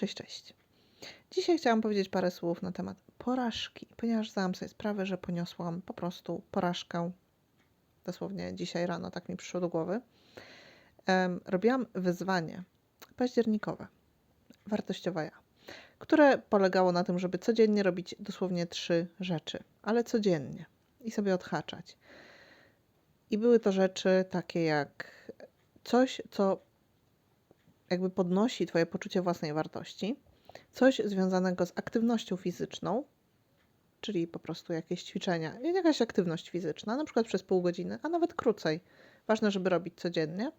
cześć, cześć. Dzisiaj chciałam powiedzieć parę słów na temat porażki, ponieważ zdałam sobie sprawę, że poniosłam po prostu porażkę. Dosłownie dzisiaj rano tak mi przyszło do głowy. Robiłam wyzwanie październikowe, wartościowe ja, które polegało na tym, żeby codziennie robić dosłownie trzy rzeczy, ale codziennie i sobie odhaczać. I były to rzeczy takie jak coś, co jakby podnosi Twoje poczucie własnej wartości, coś związanego z aktywnością fizyczną, czyli po prostu jakieś ćwiczenia, jakaś aktywność fizyczna, na przykład przez pół godziny, a nawet krócej. Ważne, żeby robić codziennie.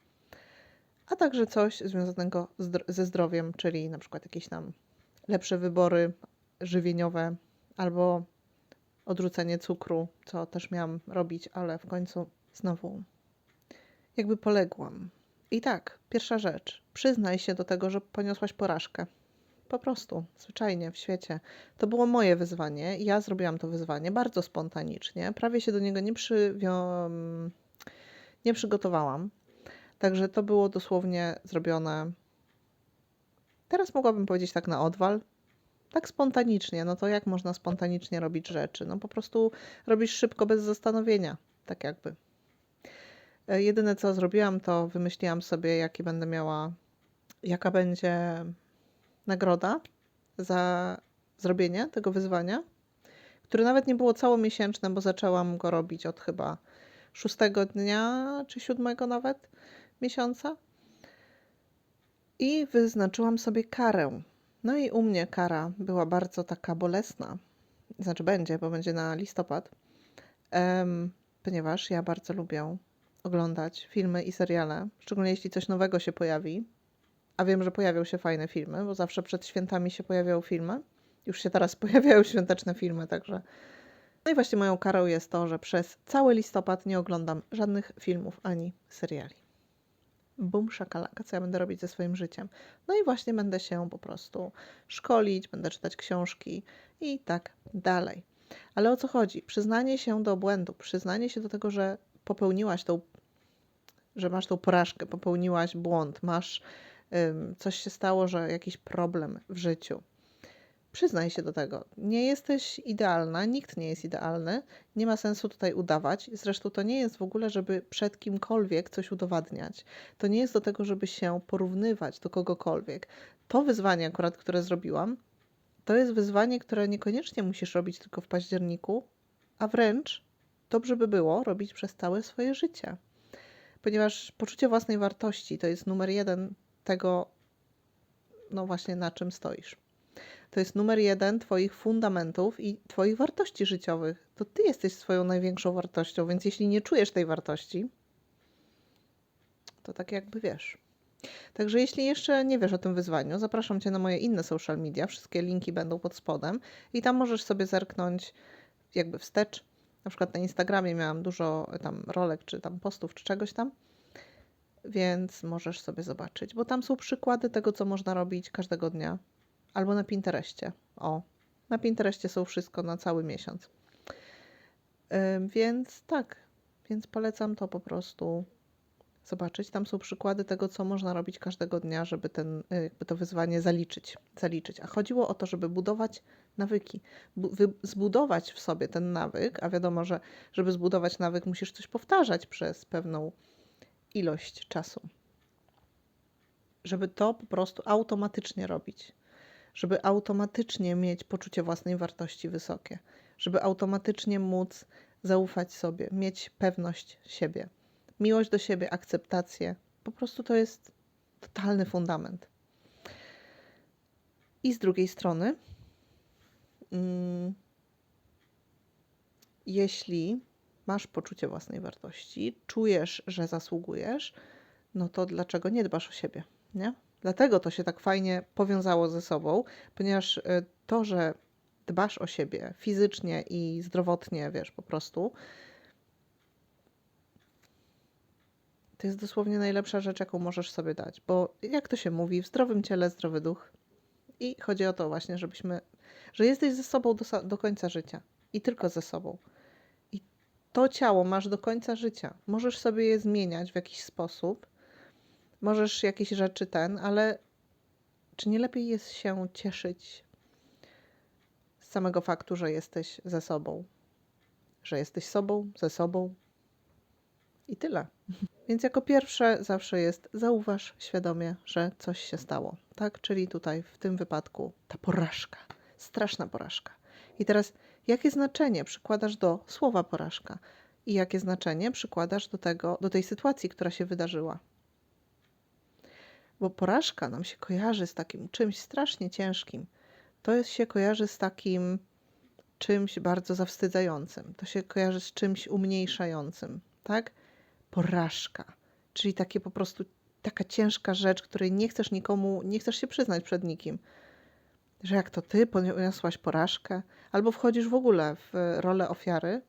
A także coś związanego ze zdrowiem, czyli na przykład jakieś tam lepsze wybory żywieniowe albo odrzucenie cukru, co też miałam robić, ale w końcu znowu jakby poległam. I tak, pierwsza rzecz, przyznaj się do tego, że poniosłaś porażkę. Po prostu, zwyczajnie w świecie. To było moje wyzwanie. Ja zrobiłam to wyzwanie bardzo spontanicznie. Prawie się do niego nie, przywio- nie przygotowałam. Także to było dosłownie zrobione. Teraz mogłabym powiedzieć tak na odwal. Tak spontanicznie. No to jak można spontanicznie robić rzeczy? No po prostu robisz szybko, bez zastanowienia. Tak jakby. E, Jedyne co zrobiłam, to wymyśliłam sobie, jaki będę miała, jaka będzie nagroda za zrobienie tego wyzwania, które nawet nie było całomiesięczne, bo zaczęłam go robić od chyba szóstego dnia czy siódmego nawet miesiąca. I wyznaczyłam sobie karę. No i u mnie kara była bardzo taka bolesna. Znaczy będzie, bo będzie na listopad. Em, ponieważ ja bardzo lubię oglądać filmy i seriale, szczególnie jeśli coś nowego się pojawi. A wiem, że pojawią się fajne filmy, bo zawsze przed świętami się pojawiają filmy. Już się teraz pojawiają świąteczne filmy, także. No i właśnie moją karą jest to, że przez cały listopad nie oglądam żadnych filmów ani seriali. Bum szakalaka, co ja będę robić ze swoim życiem. No i właśnie będę się po prostu szkolić, będę czytać książki i tak dalej. Ale o co chodzi? Przyznanie się do błędu, przyznanie się do tego, że popełniłaś tą, że masz tą porażkę, popełniłaś błąd, masz coś się stało, że jakiś problem w życiu. Przyznaj się do tego. Nie jesteś idealna, nikt nie jest idealny, nie ma sensu tutaj udawać. Zresztą to nie jest w ogóle, żeby przed kimkolwiek coś udowadniać. To nie jest do tego, żeby się porównywać do kogokolwiek. To wyzwanie akurat, które zrobiłam, to jest wyzwanie, które niekoniecznie musisz robić tylko w październiku, a wręcz dobrze by było robić przez całe swoje życie. Ponieważ poczucie własnej wartości to jest numer jeden tego, no właśnie na czym stoisz. To jest numer jeden Twoich fundamentów i Twoich wartości życiowych. To Ty jesteś swoją największą wartością, więc jeśli nie czujesz tej wartości, to tak jakby wiesz. Także jeśli jeszcze nie wiesz o tym wyzwaniu, zapraszam Cię na moje inne social media. Wszystkie linki będą pod spodem i tam możesz sobie zerknąć jakby wstecz. Na przykład na Instagramie miałam dużo tam rolek, czy tam postów, czy czegoś tam, więc możesz sobie zobaczyć, bo tam są przykłady tego, co można robić każdego dnia. Albo na Pinterestie. O, na Pinterestie są wszystko na cały miesiąc. Więc tak, więc polecam to po prostu zobaczyć. Tam są przykłady tego, co można robić każdego dnia, żeby ten, y, jakby to wyzwanie zaliczyć, zaliczyć. A chodziło o to, żeby budować nawyki, bu- wy- zbudować w sobie ten nawyk, a wiadomo, że żeby zbudować nawyk, musisz coś powtarzać przez pewną ilość czasu. Żeby to po prostu automatycznie robić, żeby automatycznie mieć poczucie własnej wartości wysokie, żeby automatycznie móc zaufać sobie, mieć pewność siebie miłość do siebie, akceptację. Po prostu to jest totalny fundament. I z drugiej strony, jeśli masz poczucie własnej wartości, czujesz, że zasługujesz, no to dlaczego nie dbasz o siebie, nie? Dlatego to się tak fajnie powiązało ze sobą, ponieważ y, to, że dbasz o siebie fizycznie i zdrowotnie, wiesz, po prostu, To jest dosłownie najlepsza rzecz, jaką możesz sobie dać, bo jak to się mówi, w zdrowym ciele zdrowy duch. I chodzi o to właśnie, żebyśmy, że jesteś ze sobą do, do końca życia i tylko ze sobą. I to ciało masz do końca życia. Możesz sobie je zmieniać w jakiś sposób, możesz jakieś rzeczy ten, ale Czy nie lepiej jest się cieszyć z samego faktu, że jesteś ze sobą? Że jesteś sobą, ze sobą i tyle. Więc jako pierwsze zawsze jest zauważ świadomie, że coś się stało, tak? Czyli tutaj w tym wypadku ta porażka, straszna porażka. I teraz jakie znaczenie przykładasz do słowa porażka i jakie znaczenie przykładasz do tego, do tej sytuacji, która się wydarzyła? Bo porażka nam się kojarzy z takim czymś strasznie ciężkim. To jest, się kojarzy z takim czymś bardzo zawstydzającym. To się kojarzy z czymś umniejszającym, tak? Porażka, czyli takie po prostu taka ciężka rzecz, której nie chcesz nikomu, nie chcesz się przyznać przed nikim. Że jak to ty poniosłaś porażkę, albo wchodzisz w ogóle w rolę ofiary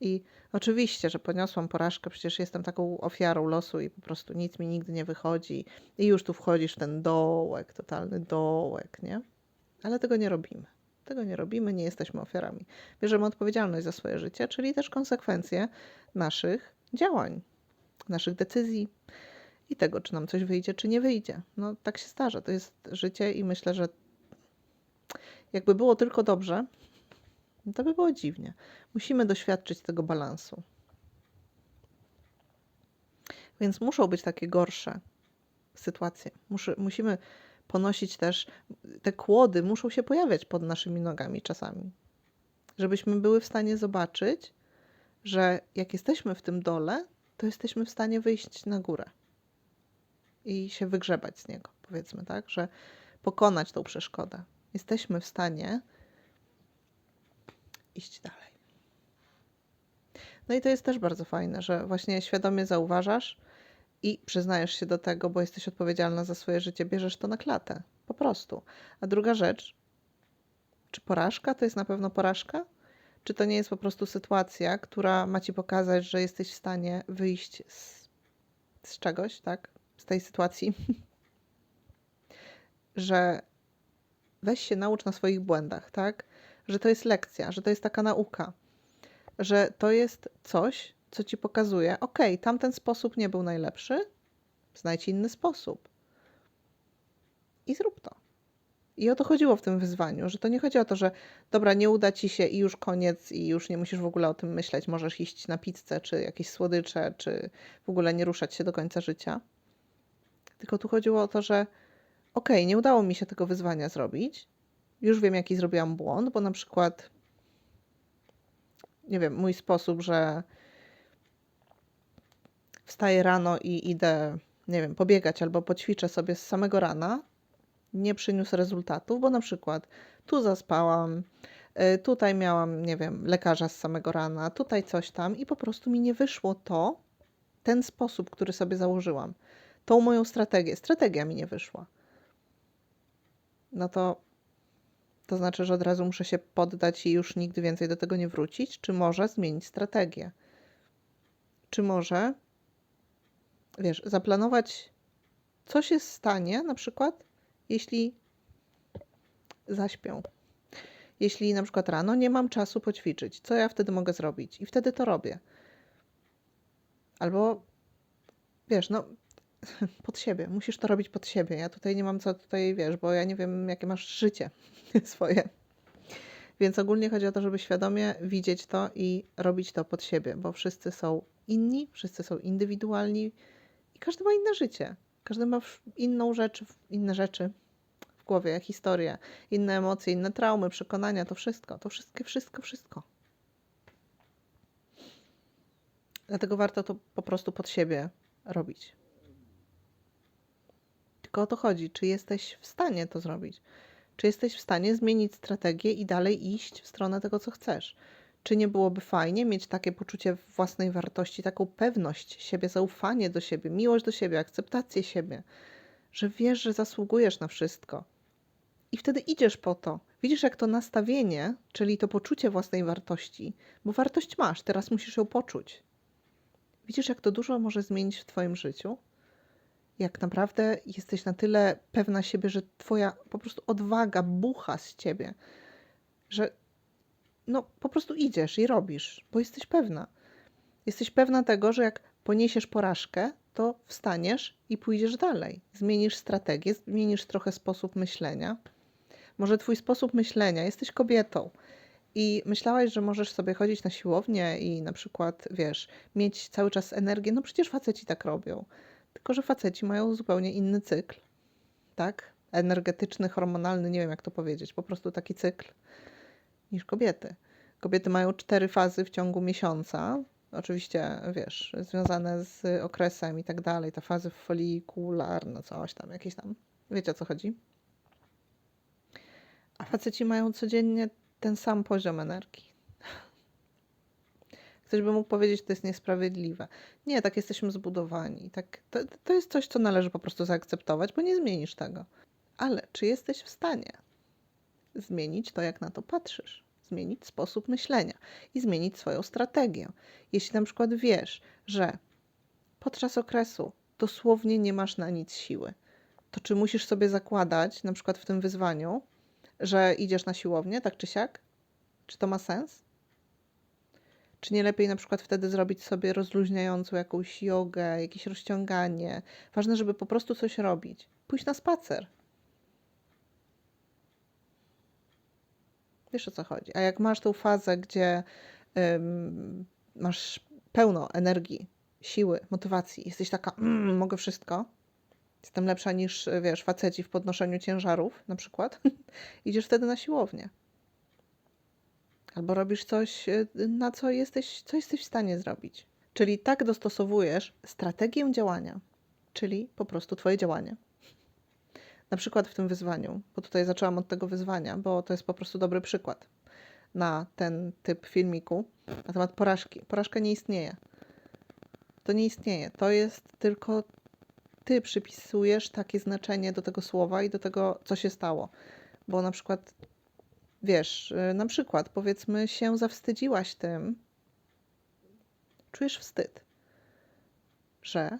i oczywiście, że poniosłam porażkę, przecież jestem taką ofiarą losu i po prostu nic mi nigdy nie wychodzi i już tu wchodzisz w ten dołek, totalny dołek, nie? Ale tego nie robimy. Tego nie robimy, nie jesteśmy ofiarami. Bierzemy odpowiedzialność za swoje życie, czyli też konsekwencje naszych działań, naszych decyzji i tego, czy nam coś wyjdzie, czy nie wyjdzie. No tak się zdarza, to jest życie i myślę, że jakby było tylko dobrze, to by było dziwnie. Musimy doświadczyć tego balansu. Więc muszą być takie gorsze sytuacje. Musimy ponosić też, te kłody muszą się pojawiać pod naszymi nogami czasami. Żebyśmy były w stanie zobaczyć, że jak jesteśmy w tym dole, to jesteśmy w stanie wyjść na górę i się wygrzebać z niego, powiedzmy, tak, że pokonać tą przeszkodę. Jesteśmy w stanie iść dalej. No i to jest też bardzo fajne, że właśnie świadomie zauważasz i przyznajesz się do tego, bo jesteś odpowiedzialna za swoje życie, bierzesz to na klatę. Po prostu. A druga rzecz, czy porażka to jest na pewno porażka? Czy to nie jest po prostu sytuacja, która ma ci pokazać, że jesteś w stanie wyjść z, z czegoś, tak? Z tej sytuacji? że weź się naucz na swoich błędach, tak? Że to jest lekcja, że to jest taka nauka, że to jest coś, co ci pokazuje, ok, tamten sposób nie był najlepszy, znajdź inny sposób. I zrób to. I o to chodziło w tym wyzwaniu, że to nie chodzi o to, że dobra, nie uda ci się i już koniec, i już nie musisz w ogóle o tym myśleć. Możesz iść na pizzę, czy jakieś słodycze, czy w ogóle nie ruszać się do końca życia. Tylko tu chodziło o to, że okay, nie udało mi się tego wyzwania zrobić. Już wiem, jaki zrobiłam błąd, bo na przykład, nie wiem, mój sposób, że wstaję rano i idę, nie wiem, pobiegać albo poćwiczę sobie z samego rana, nie przyniósł rezultatów, bo na przykład tu zaspałam, y, tutaj miałam, nie wiem, lekarza z samego rana, tutaj coś tam i po prostu mi nie wyszło to, ten sposób, który sobie założyłam, tą moją strategię. Strategia mi nie wyszła. No to to znaczy, że od razu muszę się poddać i już nigdy więcej do tego nie wrócić, czy może zmienić strategię? Czy może, wiesz, zaplanować, co się stanie na przykład, jeśli zaśpią. Jeśli na przykład rano nie mam czasu poćwiczyć, co ja wtedy mogę zrobić? I wtedy to robię. Albo wiesz, no pod siebie. Musisz to robić pod siebie. Ja tutaj nie mam co tutaj, wiesz, bo ja nie wiem, jakie masz życie swoje. Więc ogólnie chodzi o to, żeby świadomie widzieć to i robić to pod siebie, bo wszyscy są inni, wszyscy są indywidualni i każdy ma inne życie. Każdy ma inną rzecz, inne rzeczy w głowie, historię, inne emocje, inne traumy, przekonania, to wszystko, to wszystko, wszystko, wszystko. Dlatego warto to po prostu pod siebie robić. Tylko o to chodzi, czy jesteś w stanie to zrobić. Czy jesteś w stanie zmienić strategię i dalej iść w stronę tego, co chcesz? Czy nie byłoby fajnie mieć takie poczucie własnej wartości, taką pewność siebie, zaufanie do siebie, miłość do siebie, akceptację siebie, że wiesz, że zasługujesz na wszystko. I wtedy idziesz po to. Widzisz, jak to nastawienie, czyli to poczucie własnej wartości, bo wartość masz, teraz musisz ją poczuć. Widzisz, jak to dużo może zmienić w Twoim życiu? Jak naprawdę jesteś na tyle pewna siebie, że Twoja po prostu odwaga bucha z Ciebie, że no po prostu idziesz i robisz, bo jesteś pewna. Jesteś pewna tego, że jak poniesiesz porażkę, to wstaniesz i pójdziesz dalej. Zmienisz strategię, zmienisz trochę sposób myślenia. Może twój sposób myślenia, jesteś kobietą i myślałaś, że możesz sobie chodzić na siłownię i na przykład, wiesz, mieć cały czas energię. No przecież faceci tak robią. Tylko, że faceci mają zupełnie inny cykl, tak? Energetyczny, hormonalny, nie wiem jak to powiedzieć, po prostu taki cykl niż kobiety. Kobiety mają cztery fazy w ciągu miesiąca. Oczywiście, wiesz, związane z okresem i tak dalej, te fazy folikularne, coś tam, jakieś tam. Wiecie o co chodzi? A faceci mają codziennie ten sam poziom energii. Ktoś by mógł powiedzieć, że to jest niesprawiedliwe. Nie, tak jesteśmy zbudowani. Tak, to, to jest coś, co należy po prostu zaakceptować, bo nie zmienisz tego. Ale czy jesteś w stanie zmienić to, jak na to patrzysz? Zmienić sposób myślenia i zmienić swoją strategię. Jeśli na przykład wiesz, że podczas okresu dosłownie nie masz na nic siły, to czy musisz sobie zakładać, na przykład w tym wyzwaniu, że idziesz na siłownię, tak czy siak? Czy to ma sens? Czy nie lepiej na przykład wtedy zrobić sobie rozluźniającą jakąś jogę, jakieś rozciąganie? Ważne, żeby po prostu coś robić. Pójść na spacer. Wiesz o co chodzi. A jak masz tą fazę, gdzie ym, masz pełno energii, siły, motywacji, jesteś taka, mm, mogę wszystko, jestem lepsza niż, wiesz, faceci w podnoszeniu ciężarów, na przykład, idziesz wtedy na siłownię. Albo robisz coś, y, na co jesteś, co jesteś w stanie zrobić. Czyli tak dostosowujesz strategię działania, czyli po prostu Twoje działanie. Na przykład w tym wyzwaniu, bo tutaj zaczęłam od tego wyzwania, bo to jest po prostu dobry przykład na ten typ filmiku na temat porażki. Porażka nie istnieje. To nie istnieje. To jest tylko ty przypisujesz takie znaczenie do tego słowa i do tego, co się stało. Bo na przykład, wiesz, y, na przykład powiedzmy się zawstydziłaś tym, czujesz wstyd, że,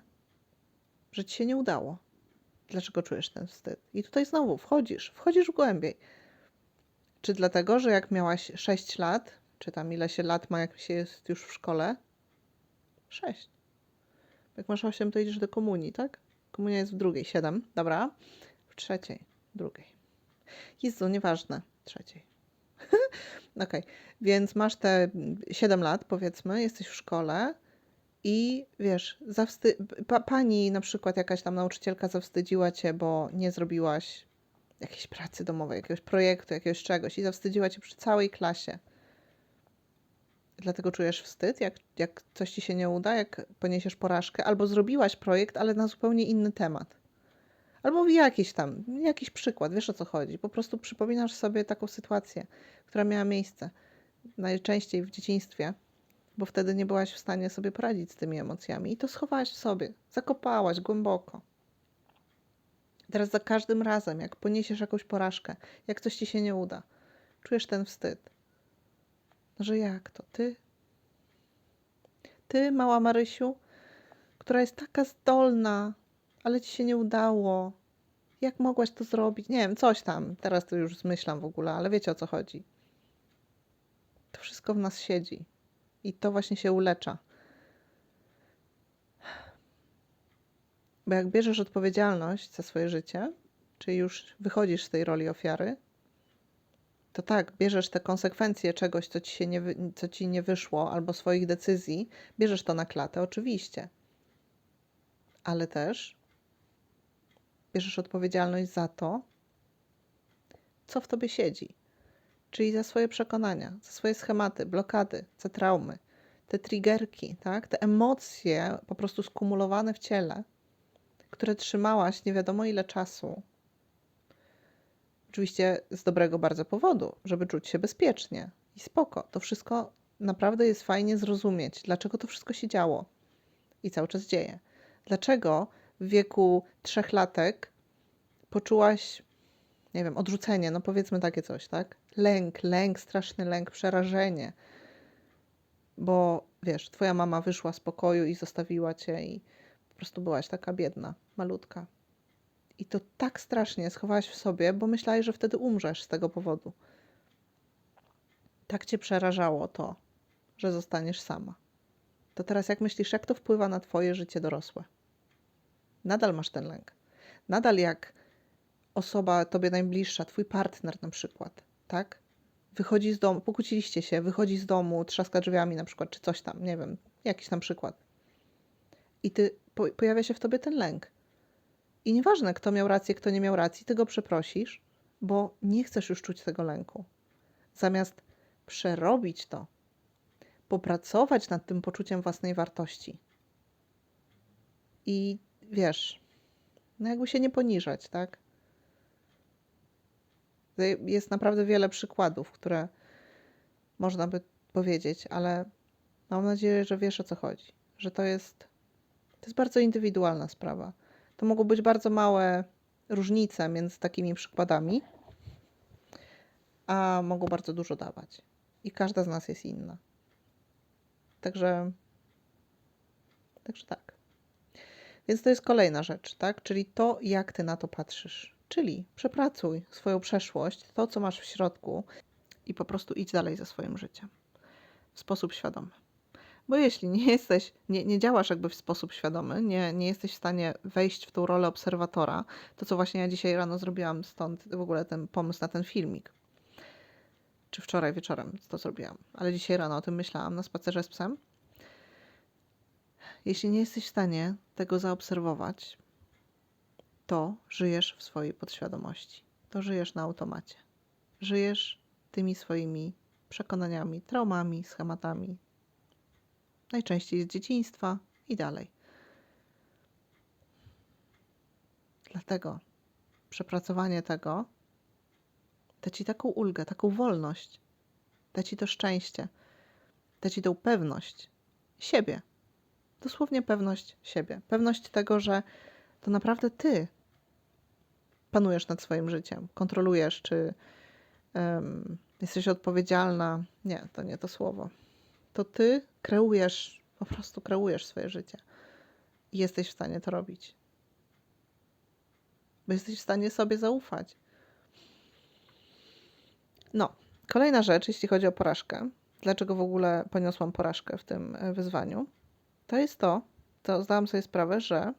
że ci się nie udało. Dlaczego czujesz ten wstyd? I tutaj znowu wchodzisz, wchodzisz głębiej. Czy dlatego, że jak miałaś 6 lat, czy tam ile się lat ma, jak się jest już w szkole? 6. Jak masz 8, to idziesz do komunii, tak? Komunia jest w drugiej, 7, dobra. W trzeciej, drugiej. Jezu, nieważne, trzeciej. Okay. więc masz te 7 lat, powiedzmy, jesteś w szkole i wiesz, zawsty- pa- pani na przykład jakaś tam nauczycielka zawstydziła cię, bo nie zrobiłaś jakiejś pracy domowej, jakiegoś projektu, jakiegoś czegoś i zawstydziła cię przy całej klasie. Dlatego czujesz wstyd, jak, jak coś ci się nie uda, jak poniesiesz porażkę, albo zrobiłaś projekt, ale na zupełnie inny temat. Albo jakiś tam, jakiś przykład, wiesz o co chodzi. Po prostu przypominasz sobie taką sytuację, która miała miejsce najczęściej w dzieciństwie, bo wtedy nie byłaś w stanie sobie poradzić z tymi emocjami i to schowałaś w sobie, zakopałaś głęboko. Teraz za każdym razem, jak poniesiesz jakąś porażkę, jak coś ci się nie uda, czujesz ten wstyd. No, że jak to? Ty? Ty, mała Marysiu, która jest taka zdolna, ale ci się nie udało. Jak mogłaś to zrobić? Nie wiem, coś tam. Teraz to już zmyślam w ogóle, ale wiecie o co chodzi. To wszystko w nas siedzi. I to właśnie się ulecza. Bo jak bierzesz odpowiedzialność za swoje życie, czyli już wychodzisz z tej roli ofiary, to tak, bierzesz te konsekwencje czegoś, co ci, się nie, co ci nie wyszło, albo swoich decyzji, bierzesz to na klatę, oczywiście. Ale też bierzesz odpowiedzialność za to, co w tobie siedzi, czyli za swoje przekonania, za swoje schematy, blokady, za traumy, te triggerki, tak? te emocje po prostu skumulowane w ciele, które trzymałaś nie wiadomo ile czasu, Oczywiście z dobrego bardzo powodu, żeby czuć się bezpiecznie i spoko. To wszystko naprawdę jest fajnie zrozumieć, dlaczego to wszystko się działo i cały czas dzieje. Dlaczego w wieku trzech latek poczułaś, nie wiem, odrzucenie, no powiedzmy takie coś, tak? Lęk, lęk, straszny lęk, przerażenie. Bo wiesz, twoja mama wyszła z pokoju i zostawiła cię i po prostu byłaś taka biedna, malutka. I to tak strasznie schowałaś w sobie, bo myślałeś, że wtedy umrzesz z tego powodu. Tak cię przerażało to, że zostaniesz sama. to teraz jak myślisz, jak to wpływa na Twoje życie dorosłe? Nadal masz ten lęk. Nadal jak osoba Tobie najbliższa, Twój partner na przykład, tak? Wychodzi z domu, pokłóciliście się, wychodzi z domu, trzaska drzwiami na przykład, czy coś tam, nie wiem, jakiś tam przykład. I ty, po, pojawia się w Tobie ten lęk. I nieważne, kto miał rację, kto nie miał racji, Ty go przeprosisz, bo nie chcesz już czuć tego lęku. Zamiast przerobić to, popracować nad tym poczuciem własnej wartości. I wiesz, no jakby się nie poniżać, tak? Jest naprawdę wiele przykładów, które można by powiedzieć, ale mam nadzieję, że wiesz o co chodzi. Że to jest, to jest bardzo indywidualna sprawa. To mogą być bardzo małe różnice między takimi przykładami, a mogą bardzo dużo dawać. I każda z nas jest inna. Także, także tak. Więc to jest kolejna rzecz, tak? Czyli to, jak ty na to patrzysz. Czyli przepracuj swoją przeszłość, to, co masz w środku i po prostu idź dalej ze swoim życiem w sposób świadomy. Bo jeśli nie jesteś, nie, nie działasz jakby w sposób świadomy, nie, nie jesteś w stanie wejść w tą rolę obserwatora, to co właśnie ja dzisiaj rano zrobiłam, stąd w ogóle ten pomysł na ten filmik. Czy wczoraj wieczorem to zrobiłam, ale dzisiaj rano o tym myślałam na spacerze z psem. Jeśli nie jesteś w stanie tego zaobserwować, to żyjesz w swojej podświadomości. To żyjesz na automacie. Żyjesz tymi swoimi przekonaniami, traumami, schematami, najczęściej z dzieciństwa i dalej. Dlatego przepracowanie tego da ci taką ulgę, taką wolność, da ci to szczęście, da ci tą pewność siebie. Dosłownie pewność siebie. Pewność tego, że to naprawdę ty panujesz nad swoim życiem, kontrolujesz, czy um, jesteś odpowiedzialna. Nie, to nie to słowo. To ty kreujesz, po prostu kreujesz swoje życie. I jesteś w stanie to robić. Bo jesteś w stanie sobie zaufać. No, kolejna rzecz, jeśli chodzi o porażkę. Dlaczego w ogóle poniosłam porażkę w tym e, wyzwaniu? To jest to, to zdałam sobie sprawę, że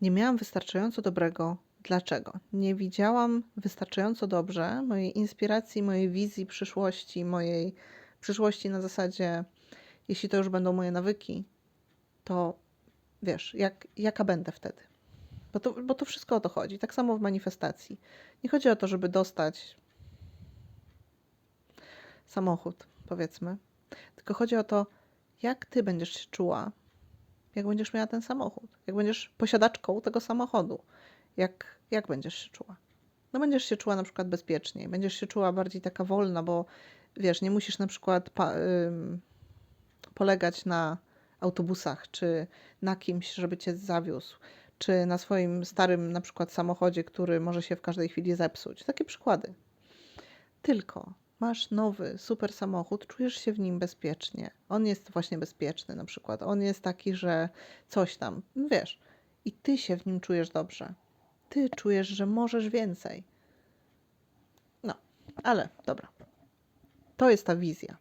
nie miałam wystarczająco dobrego dlaczego. Nie widziałam wystarczająco dobrze mojej inspiracji, mojej wizji przyszłości, mojej przyszłości na zasadzie, jeśli to już będą moje nawyki, to wiesz, jak, jaka będę wtedy. Bo to, bo to wszystko o to chodzi. Tak samo w manifestacji. Nie chodzi o to, żeby dostać samochód, powiedzmy, tylko chodzi o to, jak ty będziesz się czuła, jak będziesz miała ten samochód, jak będziesz posiadaczką tego samochodu, jak, jak będziesz się czuła. No będziesz się czuła na przykład bezpieczniej, będziesz się czuła bardziej taka wolna, bo wiesz, nie musisz na przykład polegać na autobusach, czy na kimś, żeby cię zawiózł, czy na swoim starym na przykład samochodzie, który może się w każdej chwili zepsuć. Takie przykłady. Tylko masz nowy, super samochód, czujesz się w nim bezpiecznie. On jest właśnie bezpieczny na przykład. On jest taki, że coś tam, wiesz. I ty się w nim czujesz dobrze. Ty czujesz, że możesz więcej. No, ale dobra. To jest ta wizja.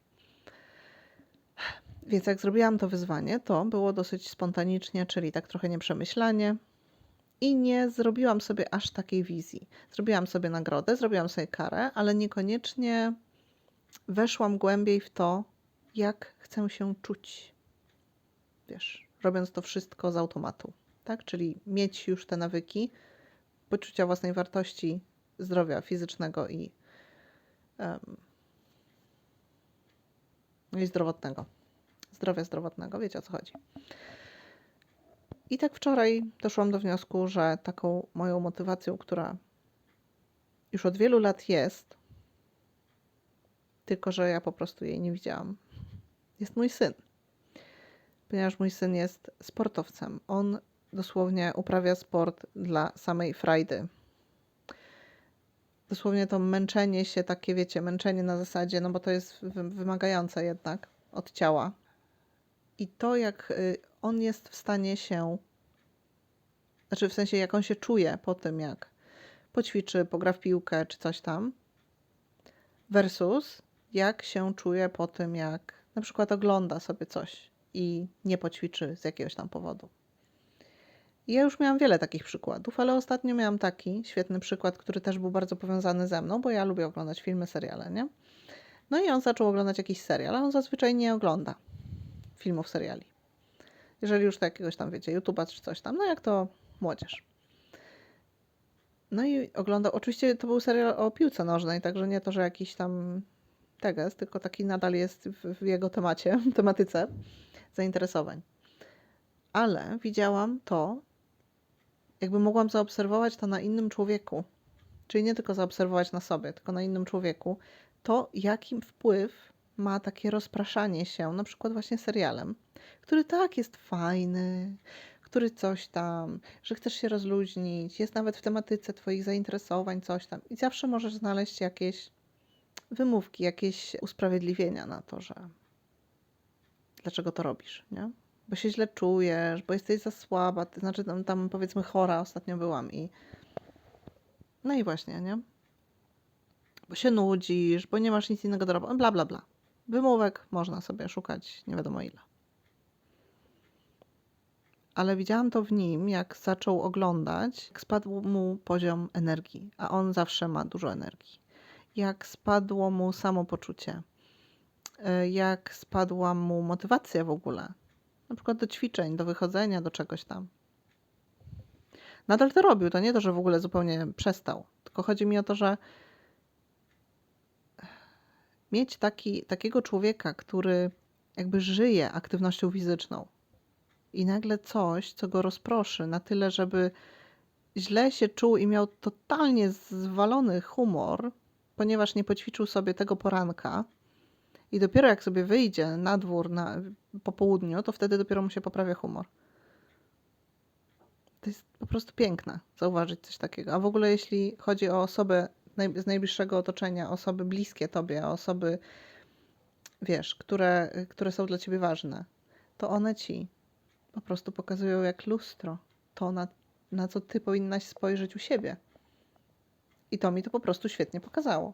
Więc jak zrobiłam to wyzwanie, to było dosyć spontanicznie, czyli tak trochę nieprzemyślanie. I nie zrobiłam sobie aż takiej wizji. Zrobiłam sobie nagrodę, zrobiłam sobie karę, ale niekoniecznie weszłam głębiej w to, jak chcę się czuć. Wiesz, robiąc to wszystko z automatu, tak? Czyli mieć już te nawyki poczucia własnej wartości, zdrowia fizycznego i, um, i zdrowotnego. Zdrowia zdrowotnego, wiecie o co chodzi. I tak wczoraj doszłam do wniosku, że taką moją motywacją, która już od wielu lat jest, tylko że ja po prostu jej nie widziałam, jest mój syn. Ponieważ mój syn jest sportowcem. On dosłownie uprawia sport dla samej frajdy. Dosłownie to męczenie się, takie wiecie, męczenie na zasadzie, no bo to jest wymagające jednak od ciała. I to, jak y, on jest w stanie się, znaczy w sensie, jak on się czuje po tym, jak poćwiczy, pogra w piłkę czy coś tam, versus jak się czuje po tym, jak na przykład ogląda sobie coś i nie poćwiczy z jakiegoś tam powodu. Ja już miałam wiele takich przykładów, ale ostatnio miałam taki świetny przykład, który też był bardzo powiązany ze mną, bo ja lubię oglądać filmy, seriale, nie? No i on zaczął oglądać jakiś serial, a on zazwyczaj nie ogląda filmów, seriali. Jeżeli już to jakiegoś tam, wiecie, YouTube'a czy coś tam, no jak to młodzież. No i oglądał, oczywiście to był serial o piłce nożnej, także nie to, że jakiś tam teges, tylko taki nadal jest w, w jego temacie, tematyce zainteresowań. Ale widziałam to, jakby mogłam zaobserwować to na innym człowieku. Czyli nie tylko zaobserwować na sobie, tylko na innym człowieku, to jaki wpływ ma takie rozpraszanie się, na przykład właśnie serialem, który tak jest fajny, który coś tam, że chcesz się rozluźnić, jest nawet w tematyce Twoich zainteresowań, coś tam. I zawsze możesz znaleźć jakieś wymówki, jakieś usprawiedliwienia na to, że dlaczego to robisz, nie? Bo się źle czujesz, bo jesteś za słaba, to znaczy tam, tam powiedzmy chora ostatnio byłam i no i właśnie, nie? Bo się nudzisz, bo nie masz nic innego do roboty, bla, bla, bla. Wymówek można sobie szukać nie wiadomo ile. Ale widziałam to w nim, jak zaczął oglądać, jak spadł mu poziom energii, a on zawsze ma dużo energii. Jak spadło mu samopoczucie, y, jak spadła mu motywacja w ogóle, na przykład do ćwiczeń, do wychodzenia, do czegoś tam. Nadal to robił, to nie to, że w ogóle zupełnie przestał, tylko chodzi mi o to, że mieć taki, takiego człowieka, który jakby żyje aktywnością fizyczną i nagle coś, co go rozproszy na tyle, żeby źle się czuł i miał totalnie zwalony humor, ponieważ nie poćwiczył sobie tego poranka i dopiero jak sobie wyjdzie na dwór na, po południu, to wtedy dopiero mu się poprawia humor. To jest po prostu piękne zauważyć coś takiego. A w ogóle jeśli chodzi o osobę naj- z najbliższego otoczenia, osoby bliskie tobie, osoby, wiesz, które, które są dla ciebie ważne, to one ci po prostu pokazują jak lustro to, na, na co ty powinnaś spojrzeć u siebie. I to mi to po prostu świetnie pokazało.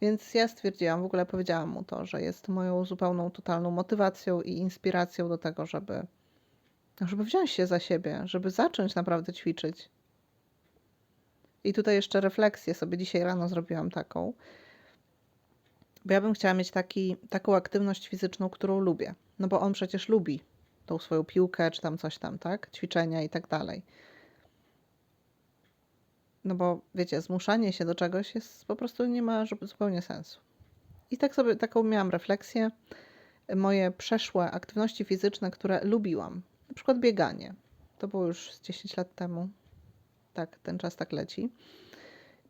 Więc ja stwierdziłam, w ogóle powiedziałam mu to, że jest moją zupełną, totalną motywacją i inspiracją do tego, żeby, żeby wziąć się za siebie, żeby zacząć naprawdę ćwiczyć. I tutaj jeszcze refleksję sobie dzisiaj rano zrobiłam taką, bo ja bym chciała mieć taki, taką aktywność fizyczną, którą lubię. No bo on przecież lubi tą swoją piłkę, czy tam coś tam, tak? Ćwiczenia i tak dalej. No bo wiecie, zmuszanie się do czegoś jest po prostu nie ma zupełnie sensu. I tak sobie taką miałam refleksję. Moje przeszłe aktywności fizyczne, które lubiłam, na przykład bieganie. To było już z 10 lat temu. Tak, ten czas tak leci.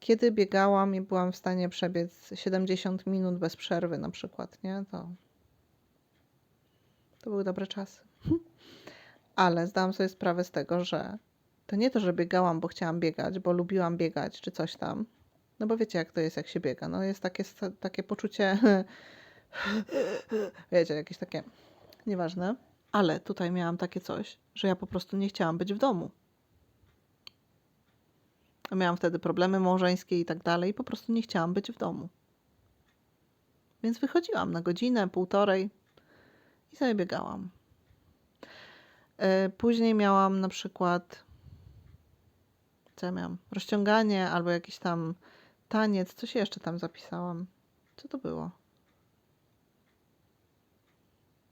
Kiedy biegałam i byłam w stanie przebiec 70 minut bez przerwy, na przykład, nie? To, to były dobre czasy. Ale zdałam sobie sprawę z tego, że to nie to, że biegałam, bo chciałam biegać, bo lubiłam biegać, czy coś tam. No bo wiecie, jak to jest, jak się biega. No jest takie, takie poczucie, wiecie, jakieś takie, nieważne. Ale tutaj miałam takie coś, że ja po prostu nie chciałam być w domu. Miałam wtedy problemy małżeńskie i tak dalej, i po prostu nie chciałam być w domu. Więc wychodziłam na godzinę, półtorej i sobie biegałam. E, Później miałam na przykład, co ja miałam? Rozciąganie albo jakiś tam taniec, coś jeszcze tam zapisałam. Co to było?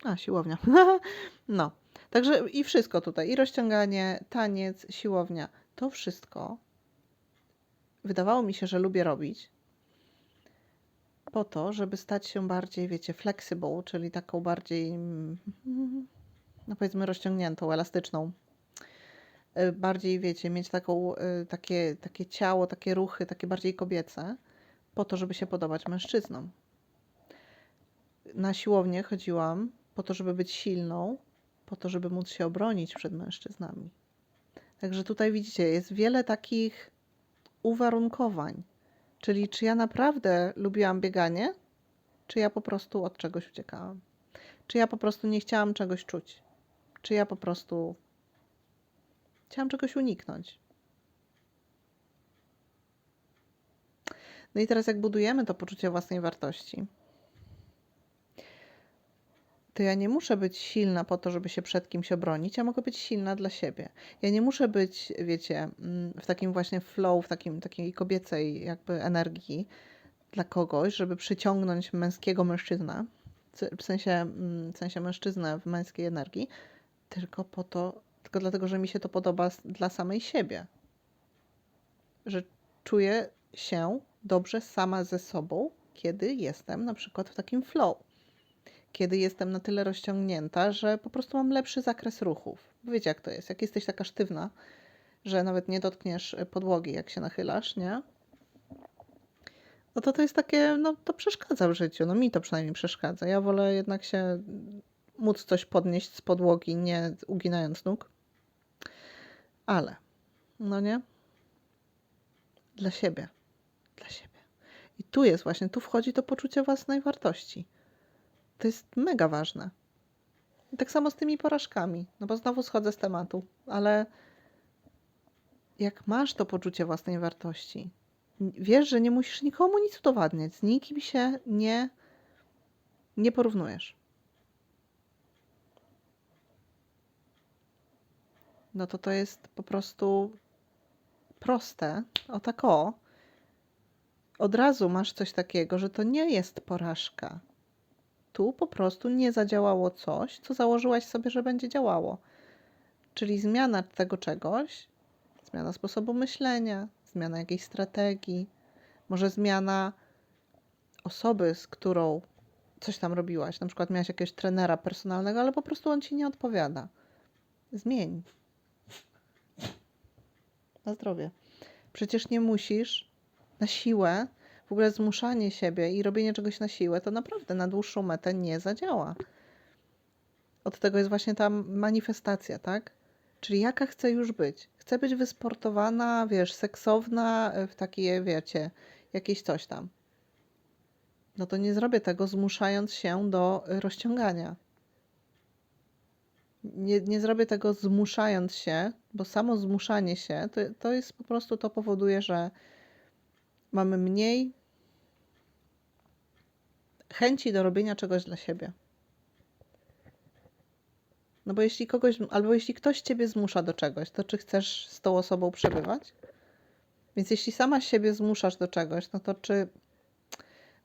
A, siłownia. No, także i wszystko tutaj, i rozciąganie, taniec, siłownia, to wszystko wydawało mi się, że lubię robić po to, żeby stać się bardziej, wiecie, flexible, czyli taką bardziej, mm, no powiedzmy, rozciągniętą, elastyczną. Y, Bardziej, wiecie, mieć taką, y, takie, takie ciało, takie ruchy, takie bardziej kobiece, po to, żeby się podobać mężczyznom. Na siłownię chodziłam po to, żeby być silną, po to, żeby móc się obronić przed mężczyznami. Także tutaj widzicie, jest wiele takich uwarunkowań. Czyli czy ja naprawdę lubiłam bieganie, czy ja po prostu od czegoś uciekałam? Czy ja po prostu nie chciałam czegoś czuć? Czy ja po prostu chciałam czegoś uniknąć? No i teraz, jak budujemy to poczucie własnej wartości, to ja nie muszę być silna po to, żeby się przed kimś obronić, ja mogę być silna dla siebie. Ja nie muszę być, wiecie, mm, w takim właśnie flow, w takim, takiej kobiecej jakby energii dla kogoś, żeby przyciągnąć męskiego mężczyznę, w sensie, mm, w sensie mężczyznę w męskiej energii, tylko po to, tylko dlatego, że mi się to podoba dla samej siebie. Że czuję się dobrze sama ze sobą, kiedy jestem na przykład w takim flow kiedy jestem na tyle rozciągnięta, że po prostu mam lepszy zakres ruchów. Bo Wiecie, jak to jest? Jak jesteś taka sztywna, że nawet nie dotkniesz podłogi, jak się nachylasz, nie? No to to jest takie, no to przeszkadza w życiu. No mi to przynajmniej przeszkadza. Ja wolę jednak się móc coś podnieść z podłogi, nie uginając nóg. Ale, no nie? Dla siebie. Dla siebie. I tu jest właśnie, tu wchodzi to poczucie własnej wartości. To jest mega ważne. I tak samo z tymi porażkami, no bo znowu schodzę z tematu, ale jak masz to poczucie własnej wartości, wiesz, że nie musisz nikomu nic udowadniać, z nikim się nie, nie porównujesz. No to to jest po prostu proste, o tak o. Od razu masz coś takiego, że to nie jest porażka. Tu po prostu nie zadziałało coś, co założyłaś sobie, że będzie działało. Czyli zmiana tego czegoś, zmiana sposobu myślenia, zmiana jakiejś strategii, może zmiana osoby, z którą coś tam robiłaś. Na przykład miałaś jakiegoś trenera personalnego, ale po prostu on ci nie odpowiada. Zmień. Na zdrowie. Przecież nie musisz na siłę, w ogóle zmuszanie siebie i robienie czegoś na siłę, to naprawdę na dłuższą metę nie zadziała. Od tego jest właśnie ta manifestacja, tak? Czyli jaka chcę już być? Chcę być wysportowana, wiesz, seksowna, e, w takie, wiecie, jakieś coś tam. No to nie zrobię tego zmuszając się do e, rozciągania. Nie, nie zrobię tego zmuszając się, bo samo zmuszanie się to, to jest po prostu to powoduje, że mamy mniej chęci do robienia czegoś dla siebie. No bo jeśli kogoś, albo jeśli ktoś ciebie zmusza do czegoś, to czy chcesz z tą osobą przebywać? Więc jeśli sama siebie zmuszasz do czegoś, no to czy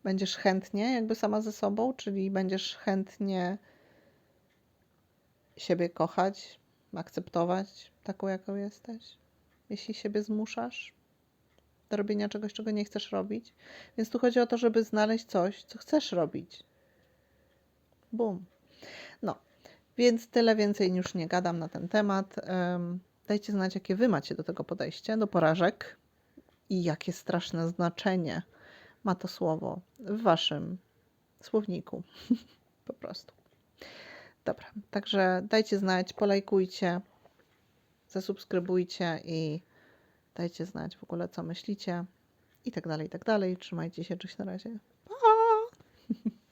będziesz chętnie jakby sama ze sobą, czyli będziesz chętnie siebie kochać, akceptować taką, jaką jesteś? Jeśli siebie zmuszasz do robienia czegoś, czego nie chcesz robić. Więc tu chodzi o to, żeby znaleźć coś, co chcesz robić. Bum. No, więc tyle więcej już nie gadam na ten temat. Em, Dajcie znać, jakie wy macie do tego podejście, do porażek i jakie straszne znaczenie ma to słowo w waszym słowniku. po prostu. Dobra, także dajcie znać, polajkujcie, zasubskrybujcie i dajcie znać w ogóle, co myślicie i tak dalej, i tak dalej. Trzymajcie się, cześć na razie. Pa!